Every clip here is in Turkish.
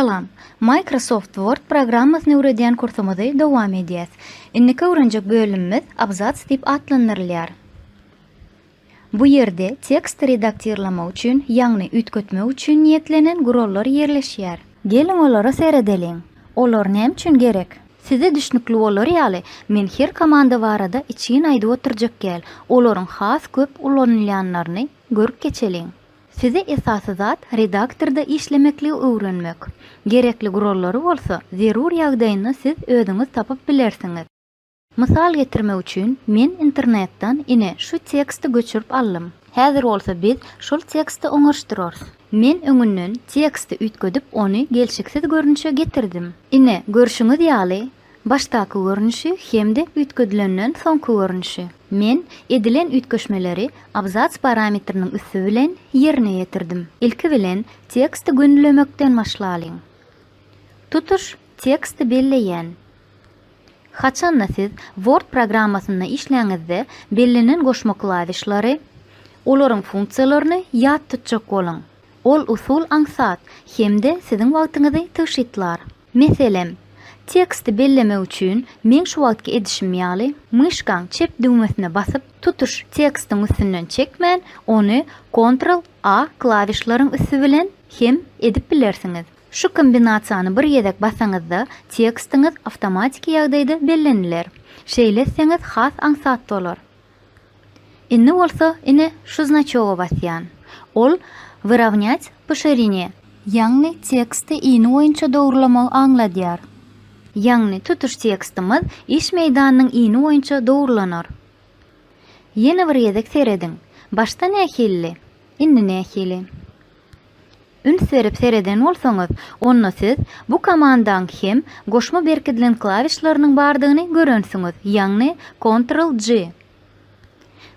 Salam. Microsoft Word programmasyny öwrediýän kursumyzy dowam edýäs. Inniki öwrenjek bölümimiz abzats diýip atlanyrylýar. Bu ýerde tekst redaktýrlama üçin, ýagny ütkötme üçin niýetlenen gurallar ýerleşýär. Gelin olara seredeliň. Olar näme üçin gerek? Size düşnükli bolar ýaly, men her komanda barada için aýdyp oturjak gel. Olaryň has köp ulanylýanlaryny görüp geçeliň. Size esasy zat redaktorda işlemekli öwrenmek. Gerekli gurallary bolsa, zerur ýagdaýynda siz özüňiz tapyp bilersiňiz. Misal getirmek üçin men internetden ine şu teksti göçürüp aldım. Häzir bolsa biz şol teksti oňaşdyrarys. Men öňünden teksti ütködüp onu gelşiksiz görünüşe getirdim. Ine görüşüňiz ýaly баштакы көрүнүшү хемде үйткөдүлөндөн соңку көрүнүшү мен эдилен үйткөшмөлөрү абзац параметринин үсү менен ерине жетирдим илки менен текстти күнүлөмөктөн башталың тутуш текстти беллеен качан сиз word программасында ишлеңизде белленен кошмо клавишлары олордун функцияларын яд тутчак болуң ол усул аңсат хемде сиздин убактыңызды тышытлар меселен teksti belleme üçin men şu wagtky edişim ýaly, myşkan çep düğmesine basyp tutuş tekstiň üstünden çekmän, onu Ctrl A klawişlaryň üstü bilen hem edip bilersiňiz. Şu kombinasiýany bir ýedek basaňyzda tekstiňiz awtomatik ýagdaýda bellenler. Şeýleseňiz has aňsat bolar. Инне болса, ине şu значогы басян. Ол выравнять по ширине. Яңны тексти ини оýunça dogrulamag aňladýar. Ýagny tutuş tekstimiz iş meýdanynyň iýni boýunça dogrulanor. Ýene bir ýedek serediň. Başda nähilli, inni nähilli. Üns berip sereden bolsaňyz, onda siz bu komandan hem goşma berkidilen klawişlarynyň bardygyny görensiňiz, ýagny Ctrl G.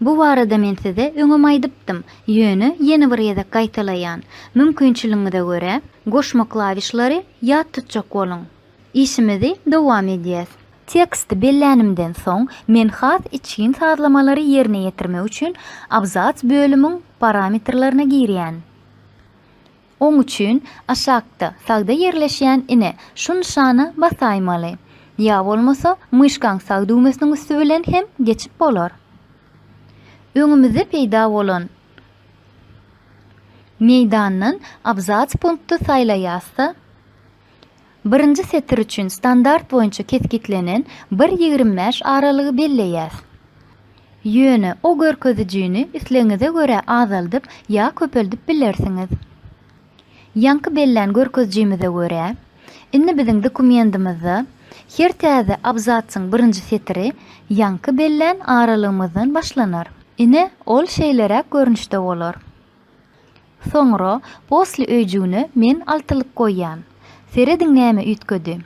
Bu barada men size öňüm aýdypdym. Ýöni ýene bir ýerde gaýtalaýan. Mümkinçiligine görä, goşma klawişlary ýat tutjak boluň. İşimizi dowam edýäs. Teksti bellenimden soň men has için sazlamalary ýerine ýetirmek üçin abzats bölümüň parametrlaryna girýän. Oň üçin aşakda sagda ine şu nişany basaýmaly. Ya bolmasa myşkan sag düğmesiniň üstü bilen hem geçip bolar. Öňümizde peýda bolan meýdanyň abzats punkty saýlaýasa Birinci setir üçin standart boýunça ketkitlenen 1.25 aralygy belleýär. Ýöne o görkezijini isleňize görä azaldyp ýa köpeldip bilersiňiz. Ýanky bellen görkezijimize görä, inni biziň dokumentimizde her täze abzatsyň birinji setiri ýanky bellen aralygymyzdan başlanar. Ine ol şeýlerek görünüşde bolar. Soňra posly öýjüni men altylyk goýýan. Serediň näme ütködi?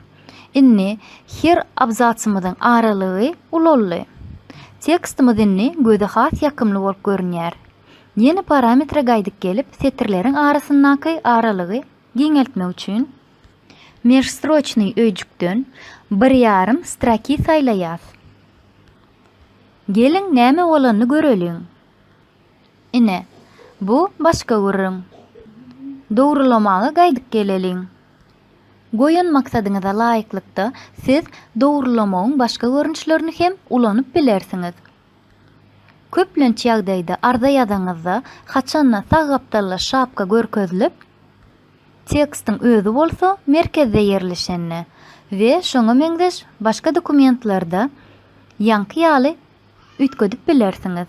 Inni her abzatsymyzyň aralygy ulolly. Tekstimiz inni göze has ýakymly bolup görünýär. Ýeni parametre gaýdyp gelip setirleriň arasyndaky aralygy giňeltmek üçin межстрочный öýjükden bir ýarym straki saýlaýas. Gelin näme bolanyny göreliň. Ine, bu başga gurrun. Dogrulamага gaýdyp geleliň. Goýan maksadyňyza laýyklykda siz dogrulamanyň başga görünüşlerini hem ulanyp bilersiňiz. Köplenç ýagdaýda arda ýazaňyzda haçanna sagapdalla şapka görkezlip, tekstiň özü bolsa merkezde ýerleşenni we şoňa meňdeş başga dokumentlarda ýanky ýaly ütködüp bilersiňiz.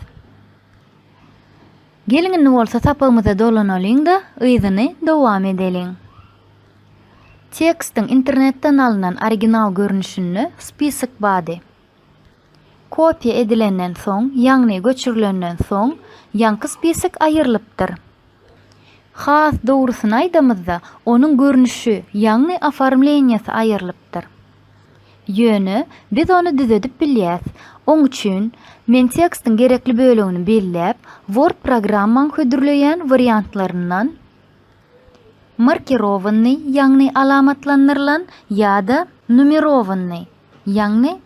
Gelin bolsa tapamyza dolanalyň-da yzyny dowam edeliň. Tekstin internetten alınan original görünüşünü spisik bady. Kopya edilenden soň, ýagny göçürilenden soň, ýanky spisik aýrylypdyr. Has dogrusyny aýdamyzda, onuň görünüşi, ýagny aformleniýasy aýrylypdyr. Ýöne, biz onu düzedip bilýäs. Oň üçin men tekstin gerekli bölügini belläp, Word programmaň hödürleýän variantlaryndan markirованный, ягни alamatlanırlan ya da numerovanный, ягни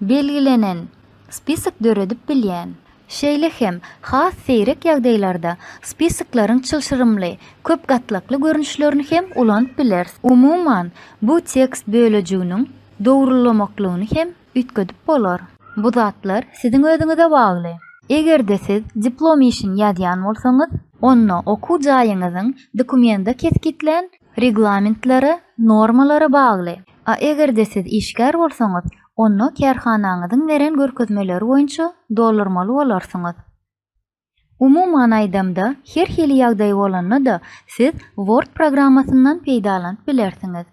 belgilenen spisik döredip bilýän. Şeýle hem has seýrek ýagdaýlarda spisaklaryň çylşyrymly, köp gatlakly görnüşlerini hem ulanyp biler. Umuman, bu tekst bölejiginiň dogrulamaklygyny hem ütkedip bolar. Bu zatlar siziň özüňize bagly. Egerde siz diplom işin ýazýan bolsaňyz, Onno oku jaýyňyzyň dokumenta kesgitlen reglamentlere, normalara bagly. A egerde siz işgär bolsaňyz, onno kärhanaňyzyň beren görkezmeleri boýunça doldurmaly bolarsyňyz. Umuman aýdamda her hili ýagdaý bolanyny da siz Word programmasyndan peýdalanyp bilersiňiz.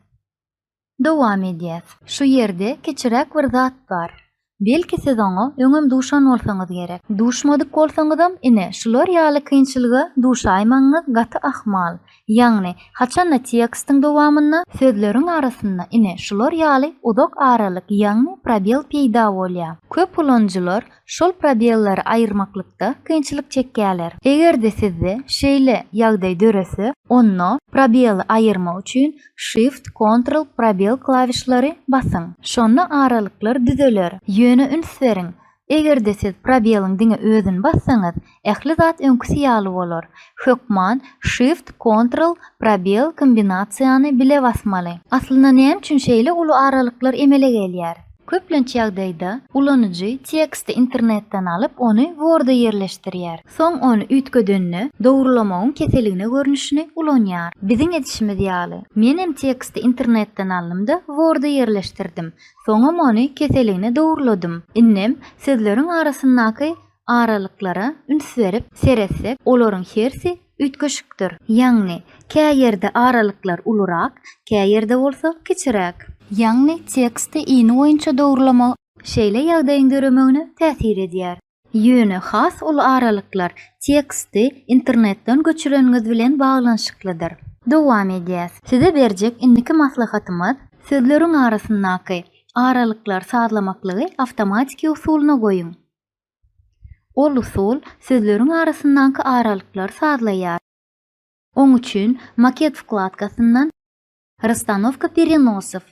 Dowam edýär. Şu ýerde keçirek bir zat bar. Belki siz oňa öňem duşan bolsaňyz gerek. Duşmadyk bolsaňyzam ine şular ýaly kynçylyga duşaýmaňyz gaty ahmal. Ýagny haçan tekstiň dowamyna sözleriň arasynda ine şular ýaly uzak aralyk ýagny probel peýda bolýar. Köp ulanjylar şol probellary aýyrmaklykda kynçylyk çekýärler. Egerde sizde şeýle ýagdaý dörese, onu probel aýyrma üçin Shift Ctrl probel klawişlary basyň. Şonda aralyklar düzeler. öňüne üns Eger Egerde siz probeliň diňe özün bassaňyz, ähli zat öňküsi ýaly bolar. Hökman Shift Ctrl probel kombinasiýany bile basmaly. Aslynda näme üçin şeýle uly aralyklar emele gelýär? Köplenç ýagdaýda ulanyjy teksti internetden alyp ony Word'a ýerleşdirýär. Soň ony ütgedenne dogrulamanyň keseligine görnüşini ulanýar. Biziň edişimiz ýaly. Menem teksti internetden aldymda Word'a ýerleşdirdim. Soňam ony keseligine dogruladym. Innem sözleriň arasyndaky aralyklara üns berip seretsek, olaryň hersi ütgeşikdir. Ýagny, käýerde aralyklar ulurak, käýerde bolsa kiçirek. Ýagny teksti ýyny boýunça dogrulama şeýle ýagdaýyň döremegine täsir edýär. Ýöne has ul aralyklar teksti internetden göçüreniňiz bilen baglanyşyklydyr. Dowam edýäs. Size berjek indiki maslahatymyz sözleriň arasyndaky aralyklar sadlamaklygy awtomatik usulyna goýun. Ol usul sözleriň arasyndaky aralyklar sadlaýar. Oň üçin maket wkladkasyndan Расстановка переносов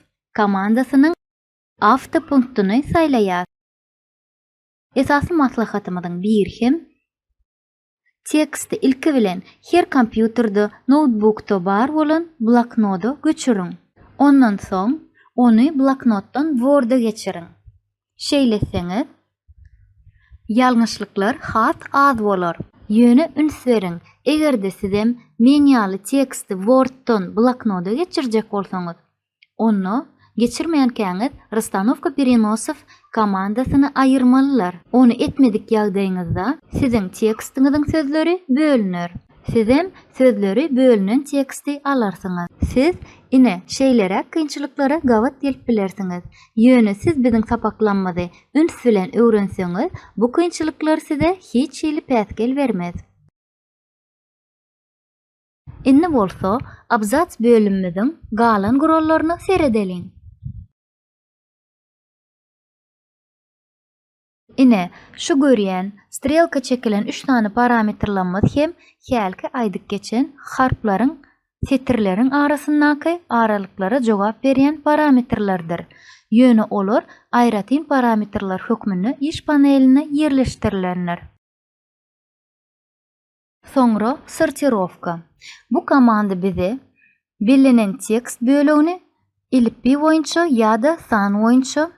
punktunu saýlaýar. Esasy maslahatymyň bir hem teksti ilki bilen her kompýuterda, notebookda bar bolan bloknoda göçüriň. Ondan soň ony bloknotdan Word'a geçiriň. Şeýleseňiz ýalňyşlyklar hat az bolar. Ýöne üns beriň. Egerde sizem meniýaly teksti Word'dan bloknoda geçirjek bolsaňyz, onu geçirmeyen käňiz Rastanovka Perinosov komandasyny ayırmalılar. Onu etmedik ýagdaýyňyzda siziň tekstiňiziň sözleri bölünür. Sizem sözleri bölünen teksti alarsyňyz. Siz ine şeylere kynçylyklara gavat gelip bilersiňiz. Ýöne siz biziň sapaklanmady üns bilen öwrenseňiz, bu kynçylyklar size hiç ýyly päsgel bermez. Inni bolsa, abzats bölümmüziň galan gurollaryny seredeliň. Ine, şu görýän, strelka çekilen 3 tane parametrlanmaz hem hälki aýdyk geçen harplaryň setirleriň arasyndaky aralıklara jogap berýän parametrlardyr. Ýöne olar aýratyn parametrlar hökmünü iş paneline ýerleşdirilenler. Soňra sortirovka. Bu komanda bizi bilinen tekst bölegini ilipbi boýunça ýa-da san boýunça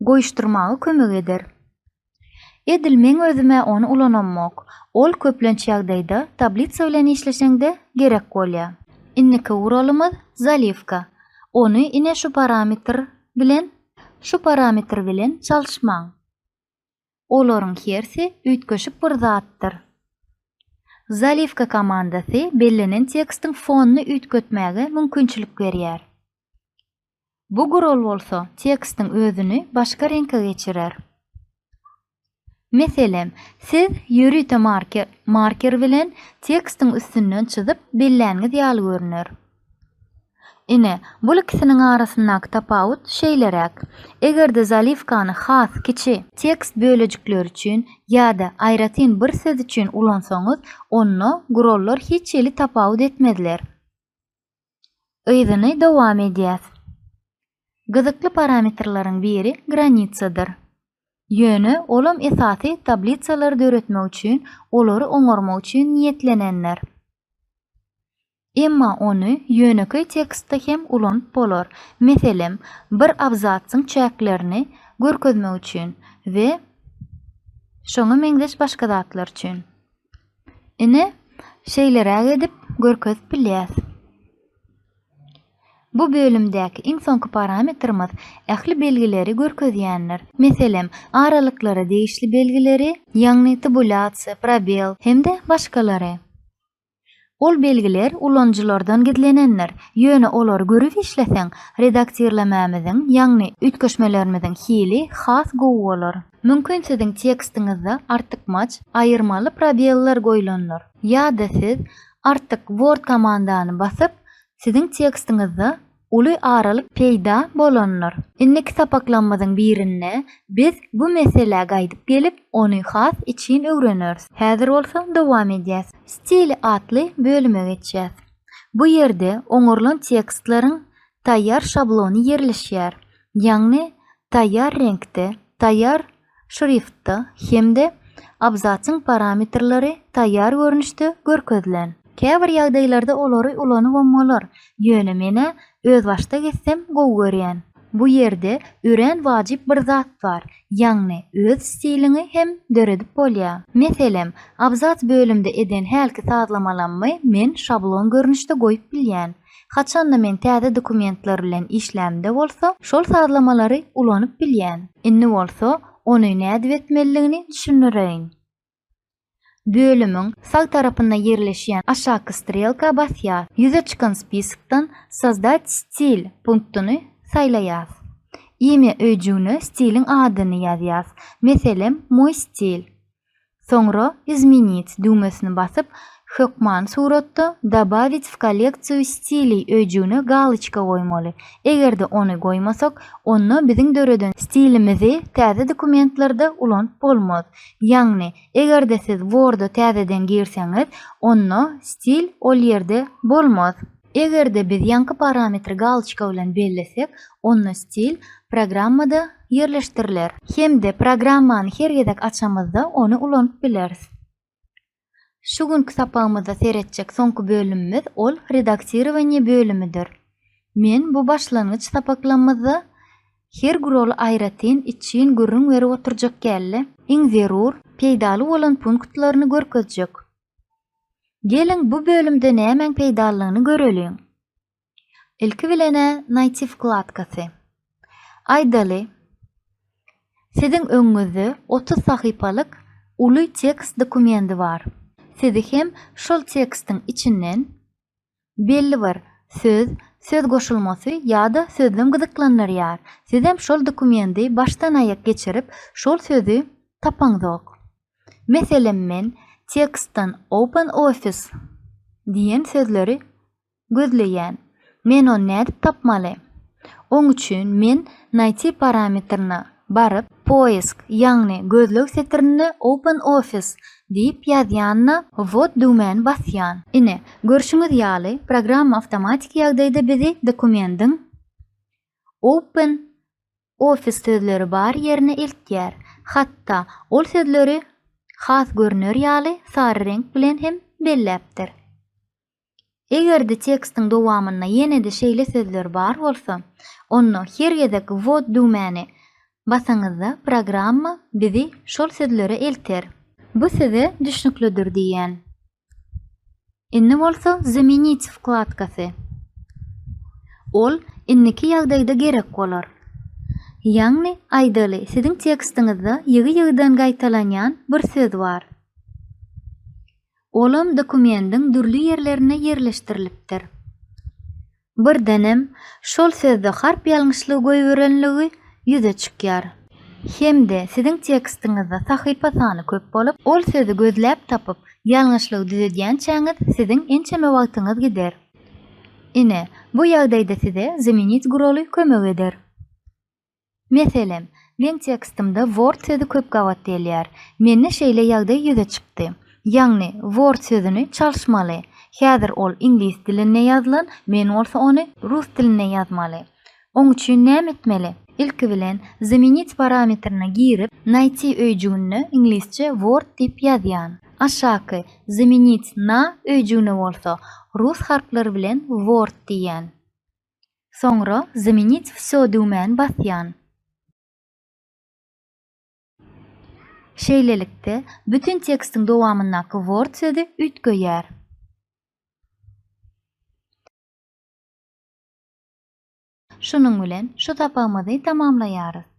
goýuşdurmagy kömek eder. Edilmeň özüme onu ulanmak. Ol köplenç ýagdaýda tablitsa bilen işleşeňde gerek bolýar. Inniki uralymyz zalivka. Onu ine şu parametr bilen şu parametr bilen çalışmaň. Olaryň hersi üýtgeşip bir zatdyr. Zalivka komandasy bellenin tekstiň fonuny üýtgetmäge mümkinçilik berýär. Bu gurul bolsa tekstiň özüni başga reňke geçirer. Meselem, siz ýürüte marker, marker bilen tekstiň üstünden çyzyp belläňiz ýaly görünür. Ine, bu ikisiniň arasyndaky tapawut şeýlerek. Egerde zalivkany has kiçi tekst bölejikler üçin ýa-da aýratyn bir söz üçin ulansaňyz, onu gurallar hiç ýeli tapawut etmediler. Öýdini dowam edýäs. Gyzykly parametrlaryň biri granitsadyr. Ýöne olam esasy tablitsalar döretmek üçin, olary oňarmak üçin niýetlenenler. Emma onu yönökü tekstde hem ulan bolar. Meselem, bir abzatsyň çäklerini görkezmek üçin we şoňa meňdeş başga zatlar üçin. Ine şeýlere edip görkez bilýär. Bu bölümdäki iň soňky parametrimiz ähli belgileri görkezýänler. Meselem, aralyklara değişli belgileri, ýagny tabulasiýa, probel hemde başgalary. Ol belgiler ulanjylardan gidlenenler, ýöne olar görüp işleseň, redaktierlemämiziň, ýagny ütkeşmelerimiziň hili has gowalar. Mümkin siziň tekstiňizde artykmaç, aýyrmaly probellar goýulanlar. Ýa-da siz artyk Word komandany basyp, siziň tekstiňizde uly aralyk peýda bolanlar. Inneki sapaklanmadyň birinde biz bu mesele gaýdyp gelip ony has için öwreneriz. Häzir bolsa dowam edýäs. Stil atly bölüme geçýäs. Bu ýerde oňurlan tekstlaryň taýýar şablony ýerleşýär. Ýagny taýýar renkde, taýýar şriftde hemde abzatsyň parametrleri taýýar görnüşde görkezlen. Käbir ýagdaýlarda olary ulanyp bolmalar. Ýöne mene öz başda getsem gowy görýän. Bu ýerde ören wajyp bir zat bar. Ýagny öz stilini hem döredip bolýar. Meselem, abzat bölümde eden helki sazlamalanmy men şablon görnüşde goýup bilýän. Haçanda men täze dokumentler bilen işlemde bolsa, şol sazlamalary ulanyp bilýän. Inni bolsa, ony näde etmeligini düşünýärin Bölümün sağ tarafında yerleşen aşağı strelka basýar. Yüze çıkan spiskten "Создать стиль" punktunu saylaýas. Ime öýjüne stilin adyny ýazýas. Meselem, "Мой стиль". Soňra "Изменить" düğmesini basyp, hökman suratda "Добавить в коллекцию стилей" öýjüne галочка goýmaly. Egerde ony goýmasak, onu biziň döreden stilimizi täze dokumentlarda ulanyp bolmaz. Ýagny, egerde siz Word'a täzeden girseňiz, onu stil ol ýerde bolmaz. Egerde biz ýanky parametri галочка bilen bellesek, onu stil programmada ýerleşdiriler. Hemde programmany her gezek açamyzda onu ulanyp bileriz. Şu günkü sapağımızda seyretjek soňky bölümimiz ol redaktirowanie bölümidir. Men bu başlangyç sapaklamamyzda her gurol aýratyn için gürrüň berip oturjak gelli. Iň zerur peýdaly bolan punktlaryny görkezjek. Gelin bu bölümde nämen peýdalygyny göreliň. Ilki bilene native klatkasy. Aýdaly Sizin öňüňizde 30 sahypalyk uly tekst dokumenti bar. sizi hem şol tekstin içinden belli bir söz, söz goşulmasy ýa-da sözden gyzyklanlar ýar. Siz hem şol dokumenti başdan aýak geçirip şol sözi tapaňdyk. Meselem men tekstden Open Office diýen sözleri gözleýän. Men onu nädip tapmaly? Oň üçin men naýti parametrini barıp poisk, ýagny gözlük setirini Open Office deyip yazyanna vot düğmen basyan. Ine, görüşüňiz ýaly programma avtomatik ýagdaýda bizi dokumentin Open Office sözleri bar yerine ilk yer. Hatta ol sözleri has görünür ýaly sary renk bilen hem belläpdir. Eger de tekstin dowamyna ýene de şeýle sözler bar bolsa, onu her ýerdäki word dügmäni basaňyzda programma bizi şol sözlere elter. Bu size düşnüklüdür diyen. Inni bolsa zamenitiv vkladkasy. Ol inniki ýagdaýda gerek bolar. Ýagny aýdyly, siziň tekstiňizde ýygy-ýygydan gaýtalanýan bir söz bar. Olam dokumentin dürli yerlerine ýerleşdirilipdir. Bir denem, şol sözde harp ýalňyşlygy goýberenligi ýüze çykýar. Hemde siziň tekstiňizde sahypa sany köp bolup, ol sözi gözläp tapyp, ýalňyşlyk düzedýän çäňiz siziň ençeme wagtyňyz gider. Ine, bu ýagdaýda size zeminit guroly kömek eder. Meselem, men tekstimde word sözi köp gawat diýilýär. Menne şeýle ýagdaý ýüze çykdy. Ýagny word sözüni çalyşmaly. Häzir ol ingliz diline ýazylan, men bolsa ony rus diline ýazmaly. Oň üçin näme etmeli? Ilki bilen zaminit parametrine girip найти öýjüňni inglizçe word diýip ýazýan. Aşaky zaminit na öýjüňne bolsa rus harflary bilen word diýen. Soňra zaminit всё düýmän basýan. Şeýlelikde bütün tekstiň dowamyndaky word sözi ütgeýär. Şunun bilen şu tapamyzy tamamlaýarys.